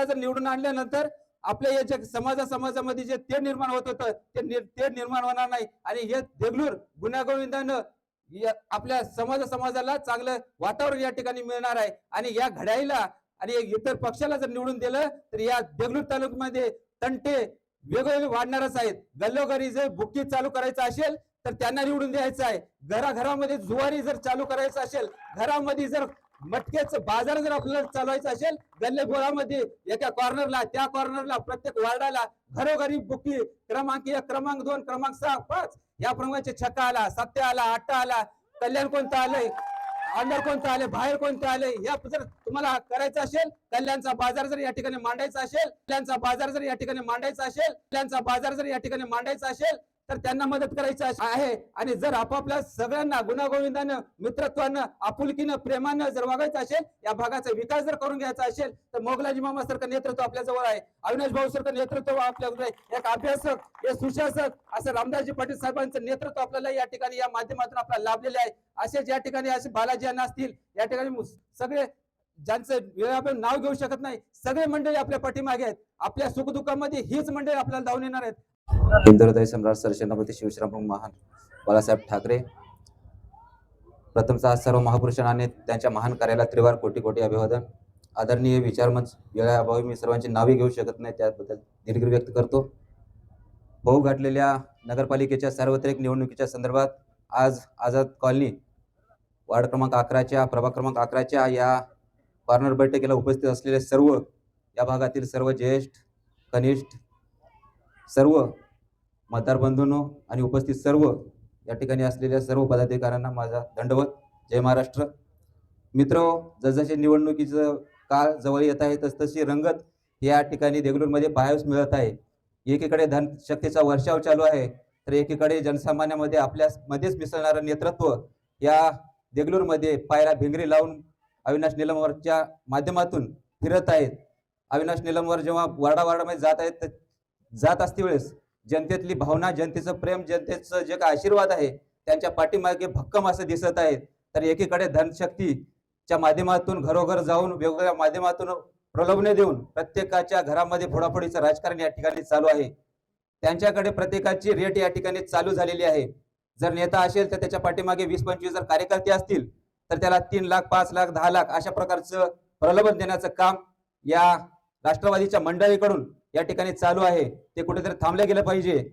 पक्षाला जर निवडून आणल्यानंतर आपल्या या ज्या समाजा समाजामध्ये जे ते निर्माण होत होतं ते निर- ते निर्माण होणार नाही. आणि हे देगलूर गुन्ह्यागोविंदानं आपल्या समाज समाजाला चांगलं वातावरण या ठिकाणी मिळणार आहे. आणि या घड्याईला आणि इतर पक्षाला जर निवडून दिलं तर या देगलूर तालुक्यामध्ये तंटे वेगवेगळे वाढणारच आहेत. गल्लोघरी जर बुक्की चालू करायचं असेल तर त्यांना निवडून द्यायचं आहे. घराघरामध्ये जुवारी जर चालू करायचं असेल घरामध्ये जर मटकेच बाजार जर आपल्याला चालवायचा असेल गल्ले बोळामध्ये एका कॉर्नरला त्या कॉर्नरला प्रत्येक वार्डाला घरोघरी बुकी क्रमांक एक क्रमांक दोन क्रमांक सहा पाच. या प्रमाणे छक्का आला सत्य आला आट्टा आला. कल्याण कोणतं आलंय? अंडर कोणतं आले बाहेर कोणतं आले या जर तुम्हाला करायचं असेल कल्याणचा बाजार जर या ठिकाणी मांडायचा असेल कल्याणचा बाजार जर या ठिकाणी मांडायचा असेल कल्याणचा बाजार जर या ठिकाणी मांडायचा असेल तर त्यांना मदत करायची आहे आणि जर आपापल्या सगळ्यांना गुणागोविंदानं मित्रत्वानं आपुलकीनं प्रेमानं जर वागायचं असेल या भागाचा विकास जर करून घ्यायचा असेल तर मोगलाजी मामा सारखं नेतृत्व आपल्या जवळ आहे. अविनाश भाऊ सारखं नेतृत्व आपल्याकडे एक अभ्यासक एक सुशासक असं रामदासजी पाटील साहेबांचं नेतृत्व आपल्याला या ठिकाणी या माध्यमातून आपल्याला लाभलेले आहे. असेच या ठिकाणी असे बालाजी यांना असतील या ठिकाणी सगळे ज्यांचं आपण नाव घेऊ शकत नाही सगळे मंडळी आपल्या पाठीमागे आहेत. आपल्या सुखदुःखामध्ये हीच मंडळी आपल्याला धावून येणार आहेत. हिंदुहृदय सम्राट सरसेनापती शिवश्राम महान बाळासाहेब ठाकरे. प्रथमतः सर्व महापुरुषांना आणि त्यांच्या महान कार्याला त्रिवार कोटी कोटी अभिवादन. आदरणीय विचारमंच वेळाअभावी मी सर्वांची नावे घेऊ शकत नाही त्याबद्दल दीर्घ व्यक्त करतो. होऊ गाठलेल्या नगरपालिकेच्या सार्वत्रिक निवडणुकीच्या संदर्भात आज आझाद कॉलनी वार्ड क्रमांक अकराच्या प्रभाग क्रमांक अकराच्या या कॉर्नर बैठकीला उपस्थित असलेले सर्व या भागातील सर्व ज्येष्ठ कनिष्ठ सर्व मतदार बंधूंनो आणि उपस्थित सर्व या ठिकाणी असलेल्या सर्व पदाधिकाऱ्यांना माझा दंडवत. जय महाराष्ट्र. मित्र जसजसे निवडणुकीचं काळ जवळ येत आहे तसतशी रंगत या ठिकाणी देगलूरमध्ये पाहायला मिळत आहे. एकीकडे धनशक्तीचा वर्षाव चालू आहे तर एकीकडे जनसामान्यामध्ये आपल्या मध्येच मिसळणारं नेतृत्व या देगलूरमध्ये पायरा भिंगरी लावून अविनाश निलमवरच्या माध्यमातून फिरत आहेत. अविनाश निलमवर जेव्हा वार्डावार्डामध्ये जात आहेत जात असते वेळेस जनतेतली भावना जनतेचं प्रेम जनतेचं जे काय आशीर्वाद आहे त्यांच्या पाठीमागे भक्कम असं दिसत आहेत. तर एकीकडे धनशक्तीच्या माध्यमातून घरोघर जाऊन वेगवेगळ्या माध्यमातून प्रलोभने देऊन प्रत्येकाच्या घरामध्ये फोडाफोडीचं राजकारण या ठिकाणी चालू आहे. त्यांच्याकडे प्रत्येकाची रेट या ठिकाणी चालू झालेली आहे. जर नेता असेल तर त्याच्या पाठीमागे वीस पंचवीस जर कार्यकर्ते असतील तर त्याला तीन लाख पाच लाख दहा लाख अशा प्रकारचं प्रलोभन देण्याचं काम या राष्ट्रवादीच्या मंडळीकडून या ठिकाणी चालू आहे. ते कुठेतरी थांबलं गेलं पाहिजे.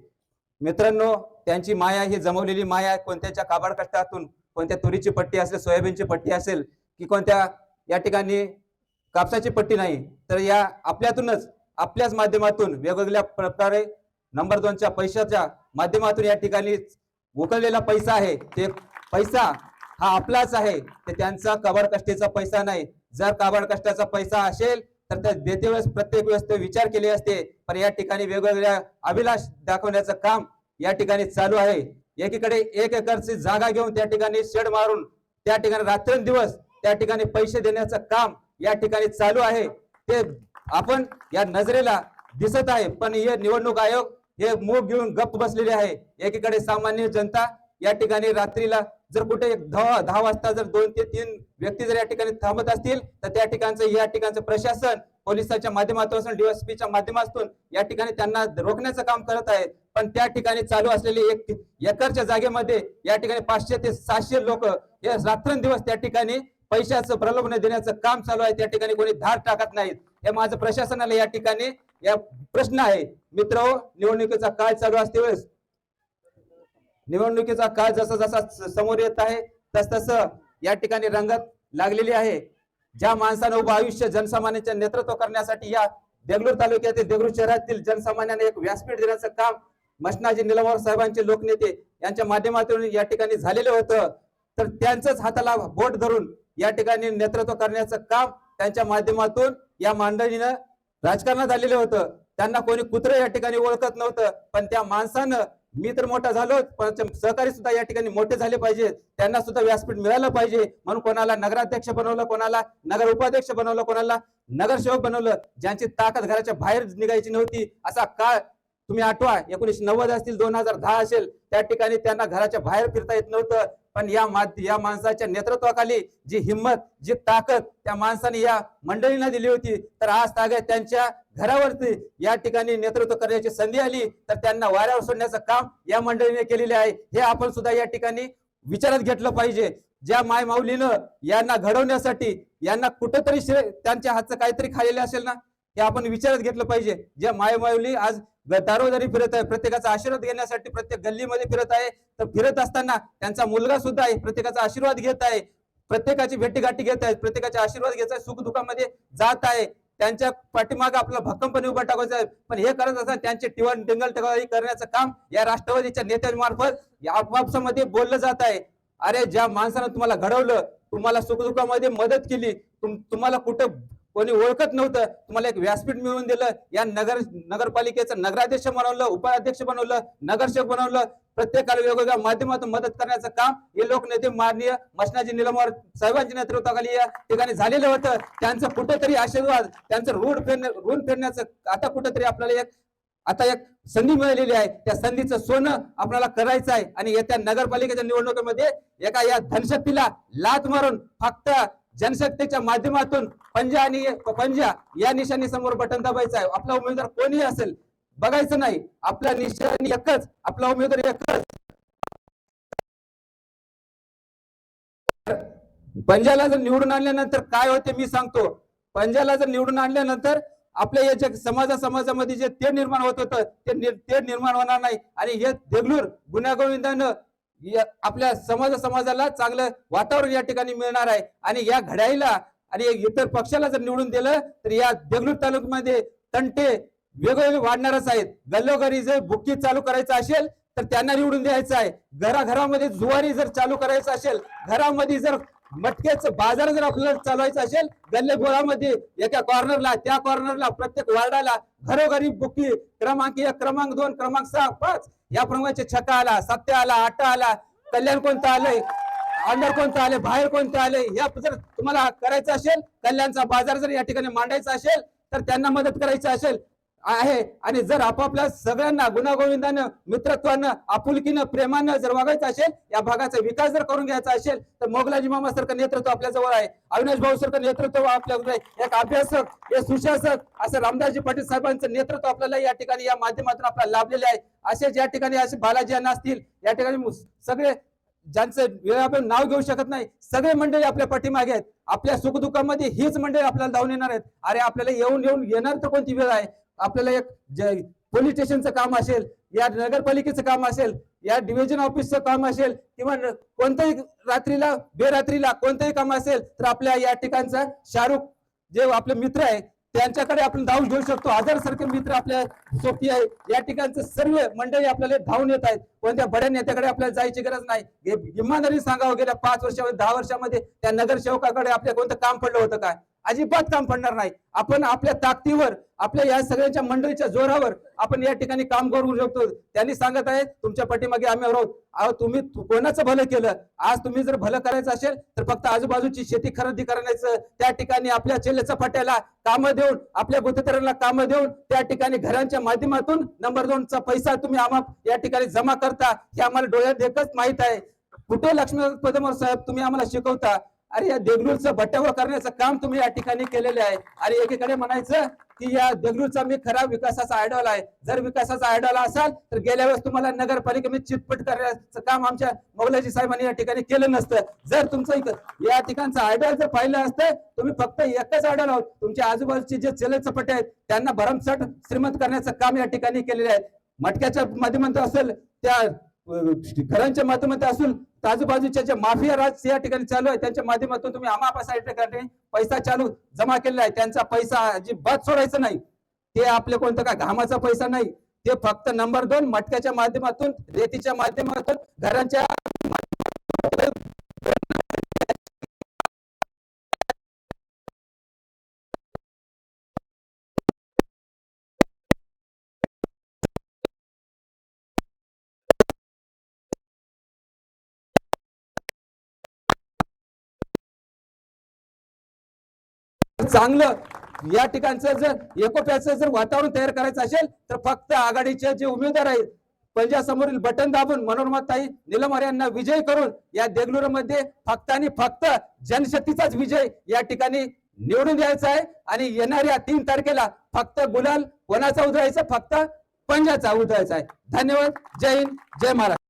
मित्रांनो त्यांची माया ही जमवलेली माया कोणत्याच्या काबाड कष्टातून कोणत्या तुरीची पट्टी असेल सोयाबीनची पट्टी असेल की कोणत्या या ठिकाणी कापसाची पट्टी नाही तर या आपल्यातूनच आपल्याच माध्यमातून वेगवेगळ्या प्रकारे नंबर दोनच्या पैशाच्या माध्यमातून या ठिकाणी उकळलेला पैसा आहे. ते पैसा हा आपलाच आहे. ते त्यांचा काबाड कष्टीचा पैसा नाही. जर काबाड कष्टाचा पैसा असेल तर त्या देते वेळेस प्रत्येक वेळेस ते विचार केले असते पण या ठिकाणी वेगवेगळ्या अभिलाष दाखवण्याचं काम या ठिकाणी चालू आहे. एकीकडे एक एकरची जागा घेऊन त्या ठिकाणी शेड मारून त्या ठिकाणी रात्रंदिवस त्या ठिकाणी पैसे देण्याचं काम या ठिकाणी चालू आहे. ते आपण या नजरेला दिसत आहे पण हे निवडणूक आयोग हे मूग घेऊन गप्प बसलेले आहे. एकीकडे सामान्य जनता या ठिकाणी रात्रीला जर कुठे दहा दहा वाजता जर दोन ते तीन व्यक्ती जर या ठिकाणी थांबत असतील तर त्या ठिकाणचं या ठिकाणचं प्रशासन पोलिसाच्या माध्यमातून डीएसपीच्या माध्यमातून या ठिकाणी त्यांना रोखण्याचं काम करत आहेत. पण त्या ठिकाणी चालू असलेली एक एकरच्या जागेमध्ये या ठिकाणी पाचशे ते सातशे लोक हे रात्रंदिवस त्या ठिकाणी पैशाचं प्रलोभन देण्याचं काम चालू आहे. त्या ठिकाणी कोणी धार टाकत नाहीत. हे माझं प्रशासनाला या ठिकाणी या प्रश्न आहे. मित्र निवडणुकीचा काळ चालू असते वेळेस निवडणुकीचा काळ जसा जसा समोर येत आहे तस तसं या ठिकाणी रंगत लागलेली आहे. ज्या माणसानं उभं आयुष्य जनसामान्यांचे नेतृत्व करण्यासाठी या देगलूर तालुक्यातील देगलूर शहरातील जनसामान्यांना एक व्यासपीठ देण्याचं काम मशनाजी निलमवर साहेबांचे लोकनेते यांच्या माध्यमातून या ठिकाणी झालेलं होतं. तर त्यांचंच हाताला बोट धरून या ठिकाणी नेतृत्व करण्याचं काम त्यांच्या माध्यमातून या मांडणीनं राजकारणात आलेलं होतं. त्यांना कोणी कुत्र या ठिकाणी ओळखत नव्हतं पण त्या माणसानं मी तर मोठा झालो पण सहकारी सुद्धा या ठिकाणी मोठे झाले पाहिजेत त्यांना सुद्धा व्यासपीठ मिळालं पाहिजे. म्हणून कोणाला नगराध्यक्ष बनवलं कोणाला नगर उपाध्यक्ष बनवलं कोणाला नगरसेवक बनवलं ज्यांची ताकद घराच्या बाहेर निघायची नव्हती असा काळ तुम्ही आठवा. एकोणीशे नव्वद असतील दोन हजार दहा असेल त्या ठिकाणी त्यांना घराच्या बाहेर फिरता येत नव्हतं. पण या मा या माणसाच्या नेतृत्वाखाली जी हिंमत जी ताकद त्या माणसाने या मंडळींना दिली होती तर आज तागे त्यांच्या घरावरती या ठिकाणी नेतृत्व करण्याची संधी आली तर त्यांना वाऱ्यावर सोडण्याचं काम या मंडळीने केलेले आहे. हे आपण सुद्धा या ठिकाणी विचारात घेतलं पाहिजे. ज्या माय माऊलीनं यांना घडवण्यासाठी यांना कुठंतरी त्यांच्या हातचं काहीतरी खाल्लेलं असेल ना हे आपण विचारात घेतलं पाहिजे. ज्या माय माऊली आज दारोदारी फिरत आहे प्रत्येकाचा आशीर्वाद घेण्यासाठी प्रत्येक गल्लीमध्ये फिरत आहे तर फिरत असताना त्यांचा मुलगा सुद्धा आहे प्रत्येकाचा आशीर्वाद घेत आहे प्रत्येकाची भेटीगाठी घेत आहेत प्रत्येकाचे आशीर्वाद घेत आहे सुख दुःखामध्ये जात आहे. त्यांच्या पाठीमागे आपला भक्कमपणे उभा टाकायचा आहे. पण हे करत असताना त्यांचे टिवण डिंगल टकाळी करण्याचं काम या राष्ट्रवादीच्या नेत्यांमार्फत या आपापसामध्ये बोललं जात आहे. अरे ज्या माणसानं तुम्हाला घडवलं तुम्हाला सुखदुःखामध्ये मदत केली तुम तुम्हाला कुठं कोणी ओळखत नव्हतं. तुम्हाला एक व्यासपीठ मिळवून दिलं. या नगर नगरपालिकेचं नगराध्यक्ष बनवलं उपाध्यक्ष बनवलं नगरसेवक बनवलं. प्रत्येकाला वेगवेगळ्या माध्यमातून मदत करण्याचं काम हे लोकनेते माननीय मसनाजी निलमवार साहेबांच्या नेतृत्वाखाली या ठिकाणी झालेलं होतं. त्यांचं कुठेतरी आशीर्वाद त्यांचं ऋण फेरणे ऋण फेरण्याचं आता कुठेतरी आपल्याला एक आता एक संधी मिळालेली आहे. त्या संधीचं सोनं आपल्याला करायचं आहे. आणि येत्या नगरपालिकेच्या निवडणुकीमध्ये एका या धनशक्तीला लात मारून फक्त जनशक्तीच्या माध्यमातून पंजा आणि पंजा या निशाणी समोर बटन दाबायचं आहे. आपला उमेदवार कोणीही असेल बघायचं नाही. आपला निशाणी एकच आपला उमेदवार एकच. पंजाला जर निवडून आणल्यानंतर काय होते मी सांगतो. पंजाला जर निवडून आणल्यानंतर आपल्या याच्या समाजा समाजामध्ये जे ते निर्माण होत होतं ते ते निर्माण होणार नाही. आणि हे देगलूर गुन्ह्यागोविंदानं आपल्या समाज समाजाला चांगलं वातावरण या ठिकाणी मिळणार आहे. आणि या घड्याळीला आणि इतर पक्षाला जर निवडून दिलं तर या देगलूर तालुक्यामध्ये तंटे वेगवेगळे वाढणारच आहेत. गल्लोघरी जर बुक्की चालू करायचं असेल तर त्यांना निवडून द्यायचं आहे. घराघरामध्ये जुवारी जर चालू करायचं असेल घरामध्ये जर मटकेच बाजार जर आपल्याला चालवायचं असेल गल्लेबोळामध्ये एका कॉर्नरला त्या कॉर्नरला प्रत्येक वार्डाला घरोघरी बुकी क्रमांक एक क्रमांक दोन क्रमांक सहा पाच. या प्रमाणे छक्का आला सत्य आला आटा आला कल्याण कोणतं आलंय? अंडर कोणतं आले बाहेर कोणतं आले या जर तुम्हाला करायचं असेल कल्याणचा बाजार जर या ठिकाणी मांडायचा असेल तर त्यांना मदत करायची असेल. आहे. आणि जर आपापल्या सगळ्यांना गुणागोविंदानं मित्रत्वानं आपुलकीनं प्रेमानं जर वागायचं असेल या भागाचा विकास जर करून घ्यायचा असेल तर मोगलाजी मामा सारखं नेतृत्व आपल्या जवळ आहे. अविनाश भाऊ सारखं नेतृत्व आपल्याकडे एक अभ्यासक एक सुशासक असं रामदासजी पाटील साहेबांचं नेतृत्व आपल्याला या ठिकाणी या माध्यमातून आपल्याला लाभलेले आहे. असेच या ठिकाणी असे बालाजी यांना असतील या ठिकाणी सगळे ज्यांचं वेळ आपण नाव घेऊ शकत नाही सगळे मंडळी आपल्या पाठीमागे आहेत. आपल्या सुखदुःखामध्ये हीच मंडळी आपल्याला धावून येणार आहेत. अरे आपल्याला येऊन येऊन येणार तर कोणती वेळ आहे? आपल्याला एक पोलीस स्टेशनचं काम असेल या नगरपालिकेचं काम असेल या डिव्हिजन ऑफिसचं काम असेल किंवा कोणत्याही रात्रीला बेरात्रीला कोणतंही काम असेल तर आपल्या या ठिकाणचा शाहरुख जे आपले मित्र आहे त्यांच्याकडे आपण धावून घेऊ शकतो. हजार सारखे मित्र आपल्या सोपी आहे. या ठिकाणचे सर्व मंडळी आपल्याला धावून येत आहेत. कोणत्या बड्या नेत्याकडे आपल्याला जायची गरज नाही. इमानदारी सांगावं गेल्या पाच वर्षामध्ये दहा वर्षामध्ये त्या नगरसेवकाकडे आपल्या कोणतं काम पडलं होतं काय? अजिबात काम पडणार नाही. आपण आपल्या ताकदीवर आपल्या या सगळ्यांच्या मंडळीच्या जोरावर आपण या ठिकाणी काम करू शकतो. त्यांनी सांगत आहे तुमच्या पाठीमागे आम्ही आहोत. तुम्ही कोणाचं भलं केलं? आज तुम्ही जर भलं करायचं असेल तर फक्त आजूबाजूची शेती खरेदी करण्याचं त्या ठिकाणी आपल्या चेल्लेच्या फाट्याला कामं देऊन आपल्या गुत्तेदारांना कामं देऊन त्या ठिकाणी घरांच्या माध्यमातून नंबर दोनचा पैसा तुम्ही आम्हा या ठिकाणी जमा करता हे आम्हाला डोळ्यात देखत माहीत आहे. कुठे लक्ष्मी पदमर साहेब तुम्ही आम्हाला शिकवता? अरे या देगलूरचं भट्ट्यावर करण्याचं काम तुम्ही या ठिकाणी केलेले आहे. आणि एकीकडे म्हणायचं की या देगलूरचा मी खरा विकासाचा आयडॉल आहे. जर विकासाचा आयडॉल असाल तर गेल्या वेळेस तुम्हाला नगरपालिकेमध्ये चितपट करण्याचं काम आमच्या मौलाजी साहेबांनी या ठिकाणी केलं नसतं. जर तुमचं या ठिकाणचं आयडॉल जर पाहिलं असतं तुम्ही फक्त एकच आयडॉल आहोत. तुमच्या आजूबाजूचे जे चलचपटे आहेत त्यांना भरमसाठ श्रीमंत करण्याचं काम या ठिकाणी केलेलं आहे. मटक्याच्या माध्यमातून असेल त्या घरांच्या माध्यमातून असून आजूबाजूच्या ज्या माफिया राज या ठिकाणी चालू आहे त्यांच्या माध्यमातून तुम्ही आम्हा या ठिकाणी पैसा चालू जमा केलेला आहे. त्यांचा पैसा अजिबात सोडायचा नाही ते आपले कोणतं का घामाचा पैसा नाही ते फक्त नंबर दोन मटक्याच्या माध्यमातून रेतीच्या माध्यमातून घरांच्या चांगलं. या ठिकाणचं जर एकोप्याचं जर वातावरण तयार करायचं असेल तर फक्त आघाडीचे जे उमेदवार आहेत पंजासमोरील बटन दाबून मनोरमाताई निलमर यांना विजय करून या देगलूरमध्ये फक्त आणि फक्त जनशक्तीचाच विजय या ठिकाणी निवडून द्यायचा आहे. आणि येणाऱ्या तीन तारखेला फक्त गुलाल कोणाचा उधळायचा? फक्त पंजाचा उधळायचा आहे. धन्यवाद. जय हिंद. जय महाराष्ट्र.